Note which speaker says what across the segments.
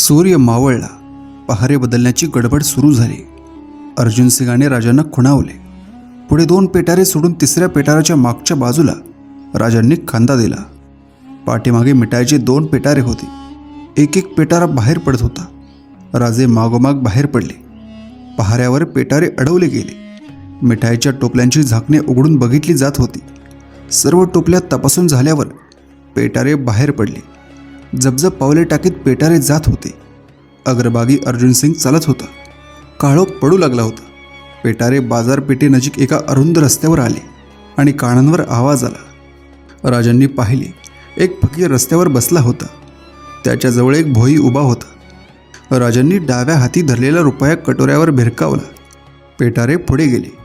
Speaker 1: सूर्य मावळला. पहारे बदलण्याची गडबड सुरू झाली. अर्जुन सिंगाने राजांना खुणावले. पुढे दोन पेटारे सोडून तिसऱ्या पेटाराच्या मागच्या बाजूला राजांनी खांदा दिला. पाठीमागे मिटायचे दोन पेटारे होते. एक एक पेटारा बाहेर पडत होता. राजे मागोमाग बाहेर पडले. पहाऱ्यावर पेटारे अडवले गेले. मिठाईच्या टोपल्यांची झाकणे उघडून बघितली जात होती. सर्व टोपल्या तपासून झाल्यावर पेटारे बाहेर पडले. जबजब पावले टाकीत पेटारे जात होते. अग्रभागी अर्जुन सिंग चालत होता. काळोख पडू लागला होता. पेटारे बाजारपेठेनजीक एका अरुंद रस्त्यावर आले आणि कानांवर आवाज आला. राजांनी पाहिले एक फकीर रस्त्यावर बसला होता. त्याच्याजवळ एक भोई उभा होता. राजांनी डाव्या हाती धरलेला रुपया कटोऱ्यावर भिरकावला. पेटारे पुढे गेले.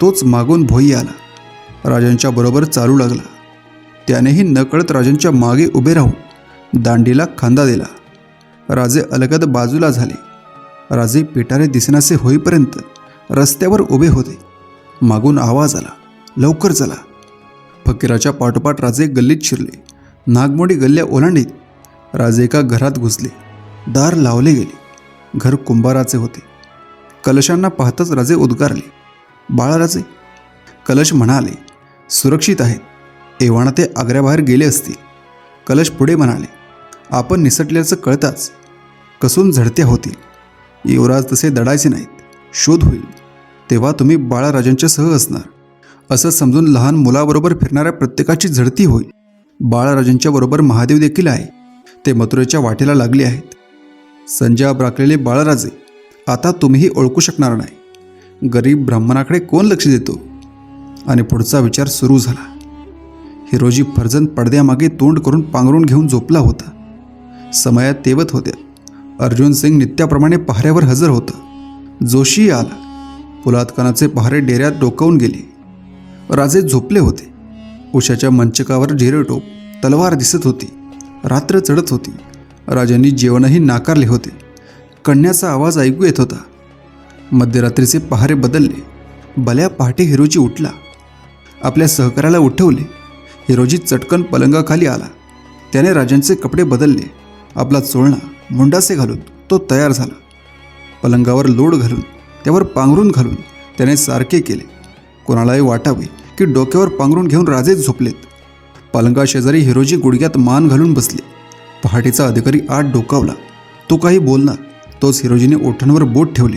Speaker 1: तोच मागून भोई आला. राजांच्या बरोबर चालू लागला. त्यानेही नकळत राजांच्या मागे उभे राहून दांडीला खांदा दिला. राजे अलगद बाजूला झाले. राजे पेटारे दिसनासे होईपर्यंत रस्त्यावर उभे होते. मागून आवाज आला. लवकर चला. फकीराच्या पाठोपाठ राजे गल्लीत शिरले. नागमोडी गल्ल्या ओलांडीत राजे एका घरात घुसले. दार लावले गेले. घर कुंभाराचे होते. कलशांना पाहताच राजे उद्गारले. बाळाराजे कलश म्हणाले सुरक्षित आहेत. एव्हाना ते आग्र्याबाहेर गेले असतील. कलश पुढे म्हणाले आपण निसटल्याचं कळताच कसून झडत्या होतील. युवराज तसे दडायचे नाहीत. शोध होईल. तेव्हा तुम्ही बाळाराजांच्या सह असणार. असं समजून लहान मुलाबरोबर फिरणाऱ्या प्रत्येकाची झडती होईल. बाळाराजांच्या बरोबर महादेव देखील आहे. ते मथुरेच्या वाटेला लागले आहेत. संजयाब राखलेले बाळराजे आता तुम्हीही ओळखू शकणार नाही. गरीब ब्राह्मणाकडे कोण लक्ष देतो? आणि पुढचा विचार सुरू झाला. हिरोजी फर्जन पडद्यामागे तोंड करून पांघरून घेऊन झोपला होता. समयात तेवत होत्या अर्जुन सिंग नित्याप्रमाणे पहाऱ्यावर हजर होता. जोशी आला. पुलातकानाचे पहारे डेऱ्यात डोकावून गेले. राजे झोपले होते. उशाच्या मंचकावर झेरेटोप तलवार दिसत होती. रात्र चढत होती. राजांनी जेवणही नाकारले होते. कण्याचा आवाज ऐकू येत होता. मध्यरात्रीचे पहारे बदलले. भल्या पहाटे हिरोजी उठला. आपल्या सहकार्याला उठवले. हिरोजी चटकन पलंगाखाली आला. त्याने राजांचे कपडे बदलले. आपला चोळणा मुंडासे घालून तो तयार झाला. पलंगावर लोड घालून त्यावर पांघरून घालून त्याने सारखे केले. कोणालाही वाटावे की डोक्यावर पांघरून घेऊन राजेच झोपलेत. पलंगाशेजारी हिरोजी गुडघ्यात मान घालून बसले. पहाटेचा अधिकारी आत डोकावला. तो काही बोलणार तोच हिरोजीने ओठांवर बोट ठेवले.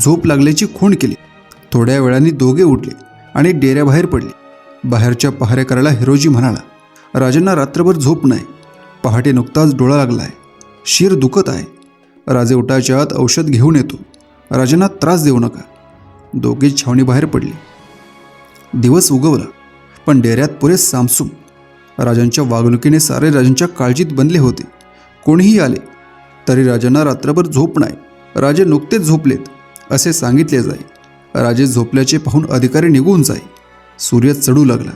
Speaker 1: झोप लागल्याची खूण केली. थोड्या वेळाने दोघे उठले आणि डेऱ्याबाहेर पडले. बाहेरच्या पहारेकराला हिरोजी म्हणाला राजांना रात्रभर झोप नाही. पहाटे नुकताच डोळा लागला आहे शिर दुखत आहे. राजे उठाच्या आत औषध घेऊन येतो. राजांना त्रास देऊ नका. दोघे छावणीबाहेर पडले. दिवस उगवला पण डेऱ्यात पुरे सामसूम. राजांच्या वागणुकीने सारे राजांच्या काळजीत बनले होते. कोणीही आले तरी राजांना रात्रभर झोप नाही. राजे नुकतेच झोपलेत असे सांगितले जाई. राजे झोपल्याचे पाहून अधिकारी निघून जाई. सूर्य चढू लागला.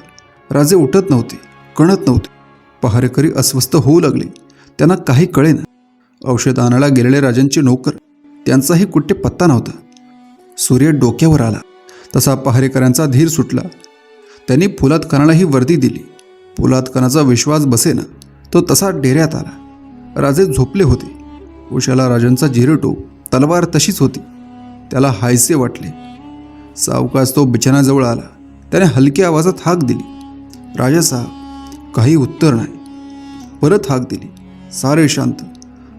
Speaker 1: राजे उठत नव्हते कणत नव्हते. पहारेकरी अस्वस्थ होऊ लागले. त्यांना काही कळेना. औषध आणायला गेलेले राजांचे नोकर त्यांचाही कुठे पत्ता नव्हता. सूर्य डोक्यावर आला. तसा पहारेकरांचा धीर सुटला. त्यांनी फुलातखानालाही वर्दी दिली. फुलातखानाचा विश्वास बसेना. तो तसा डेऱ्यात आला. राजे झोपले होते. उशाला राजांचा झिरटो तलवार तशीच होती. त्याला हायसे वाटले. सावकाश तो बिछाण्याजवळ आला. त्याने हलक्या आवाजात हाक दिली. राजासाहेब काही उत्तर नाही. परत हाक दिली. सारे शांत.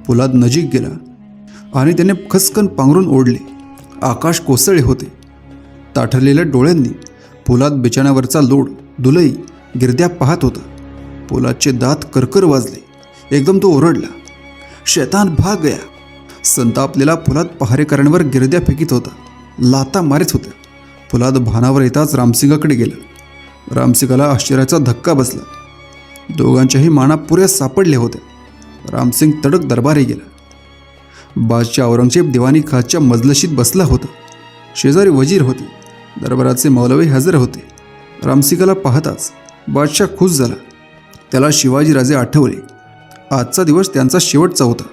Speaker 1: पोलाद नजीक गेला आणि त्याने खसकन पांघरून ओढले. आकाश कोसळले होते. ताठरलेल्या डोळ्यांनी पोलाद बिछाण्यावरचा लोड दुलई गिरद्या पाहत होता. पोलादचे दात करकर वाजले. एकदम तो ओरडला. शैतान भाग गया. संतापलेला पोलाद पहारेकरांवर गिरद्या फेकीत होता. लाता मारित होत्या. पोलाद भानावर येताच रामसिंगाकडे गेला. रामसिंगाला आश्चर्याचा धक्का बसला. दोघांच्याही माना पुऱ्या सापडले होते. रामसिंग तडक दरबारी गेला. बादशाह औरंगजेब दिवाणी खाच्या मजलशीत बसला होता. शेजारी वजीर होते. दरबाराचे मौलवी हजर होते. रामसिंगाला पाहताच बादशाह खुश झाला. त्याला शिवाजीराजे आठवले. आजचा दिवस त्यांचा शेवटचा होता.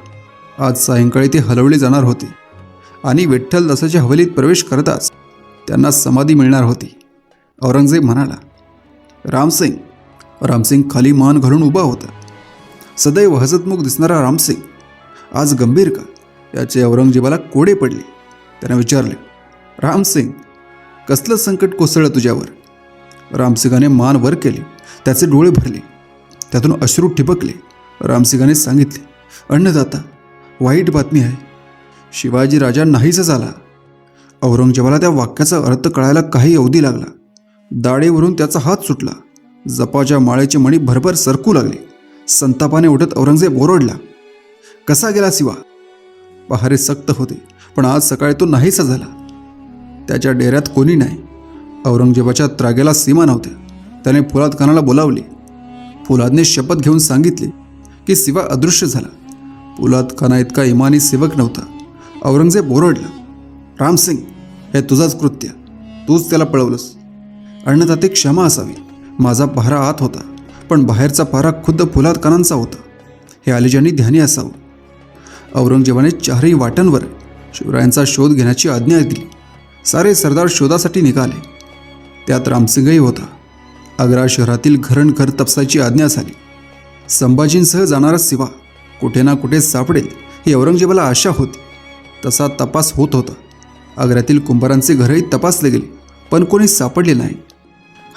Speaker 1: आज सायंकाळी ते हलवले जाणार होते. आणि विठ्ठलदासाच्या हवेलीत प्रवेश करताच त्यांना समाधी मिळणार होती. औरंगजेब म्हणाला रामसिंग रामसिंग खाली मान घालून उभा होता. सदैव हसतमुख दिसणारा रामसिंग आज गंभीर का? याचे औरंगजेबाला कोडे पडले. त्याने विचारले रामसिंग कसलं संकट कोसळलं तुझ्यावर? रामसिंगाने मान वर केले त्याचे डोळे भरले. त्यातून अश्रू ठिपकले. रामसिंगाने सांगितले अन्नदाता वाईट बातमी आहे. शिवाजी राजा नाहीसा झाला. औरंगजेबाला त्या वाक्याचा अर्थ कळायला काही अवधी लागला. दाढेवरून त्याचा हात सुटला. जपाच्या माळ्याचे मणी भरभर सरकू लागले. संतापाने उठत औरंगजेब ओरडला कसा गेला शिवा पहारे सक्त होते पण आज सकाळी तो नाहीसा झाला. त्याच्या डेऱ्यात कोणी नाही. औरंगजेबाच्या त्रागेला सीमा नव्हत्या त्याने फुलाद खानाला बोलावले. फुलादने शपथ घेऊन सांगितले की शिवा अदृश्य झाला. फुलाद खाना इतका इमानी सेवक नव्हता. औरंगजेब ओरडला रामसिंग हे तुझाच कृत्य. तूच त्याला पळवलंस. ते क्षमा असावी. माझा पहारा आत होता पण बाहेरचा पहारा खुद्द फुलात कानांचा होता. हे आलिजांनी ध्यानी असावं. औरंगजेबाने चारही वाटांवर शिवरायांचा शोध घेण्याची आज्ञा दिली. सारे सरदार शोधासाठी निघाले. त्यात रामसिंगही होता. आग्रा शहरातील घरणघर तपसायची आज्ञा झाली. संभाजींसह जाणारा शिवा कुठे ना कुठे सापडेल ही औरंगजेबाला आशा होती. तसा तपास होत होता. आग्र्यातील कुंभारांचे घरही तपासले गेले पण कोणी सापडले नाही.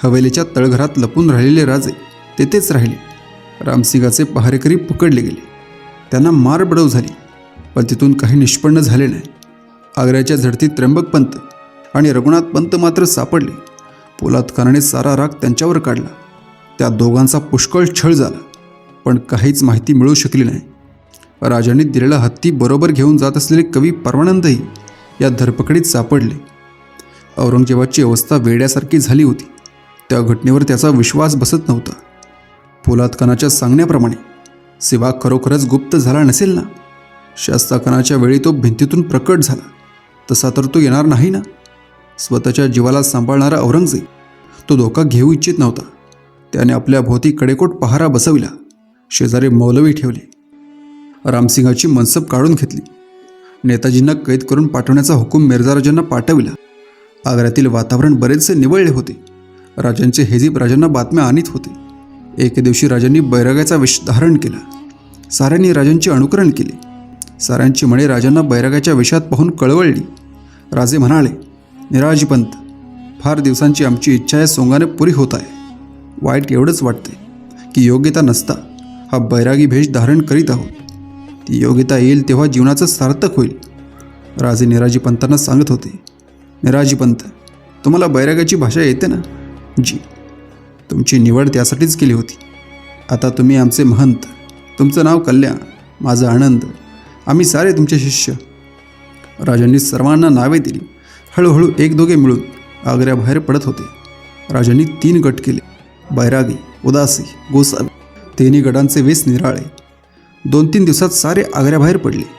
Speaker 1: हवेलीच्या तळघरात लपून राहिलेले राजे तेथेच राहिले. रामसिंगाचे पहारेकरी पकडले गेले. त्यांना मार बडव झाली पण तिथून काही निष्पन्न झाले नाही. आग्र्याच्या झडतीत त्र्यंबक पंत आणि रघुनाथ पंत मात्र सापडले. पोलाद खानाने सारा राग त्यांच्यावर काढला. त्या दोघांचा पुष्कळ छळ झाला पण काहीच माहिती मिळू शकली नाही. राजांनी दिलेला हत्ती बरोबर घेऊन जात असलेले कवी परमानंदही या धरपकडीत सापडले. औरंगजेबाची अवस्था वेड्यासारखी झाली होती. त्या घटनेवर त्याचा विश्वास बसत नव्हता. पोलाद खानाच्या सांगण्याप्रमाणे सेवा खरोखरच गुप्त झाला नसेल ना? शास्ताखानाच्या वेळी तो भिंतीतून प्रकट झाला. तसा तर तो येणार नाही ना? स्वतःच्या जीवाला सांभाळणारा औरंगजेब तो धोका घेऊ इच्छित नव्हता. त्याने आपल्या भोवती कडेकोट पहारा बसविला. शेजारी मौलवी ठेवले. रामसिंगाची मनसब काढून घेतली. नेताजींना कैद करून पाठवण्याचा हुकूम मिर्झाराजांना पाठविला. आग्र्यातील वातावरण बरेचसे निवळले होते. राजांचे हेजीब राजांना बातम्या आणीत होते. एके दिवशी राजांनी बैरागाचा वेश धारण केला. साऱ्यांनी राजांचे अनुकरण केले. साऱ्यांची मणे राजांना बैरागाच्या वेशात पाहून कळवळली. राजे म्हणाले निराजीपंत फार दिवसांची आमची इच्छा या सोंगाने पुरी होत आहे. वाईट एवढंच वाटते की योग्यता नसता हा बैरागी भेष धारण करीत आहोत. ती योग्यता येईल तेव्हा जीवनाचं सार्थक होईल. राजे निराजीपंतांना सांगत होते निराजीपंत तुम्हाला बैरागाची भाषा येते ना? जी तुमची निवड त्यासाठीच केली होती. आता तुम्ही आमचे महंत तुमचं नाव कल्याण माझा आनंद आम्ही सारे तुमचे शिष्य. राजांनी सर्वांना नावे दिली. हळूहळू एक दोघे मिळून आग्र्याबाहेर पडत होते. राजांनी तीन गट केले. बैरागी उदासी गोसावी तिन्ही गटांचे वेस निराळे. दोन तीन दिवसात सारे आग्र्याबाहेर पडले.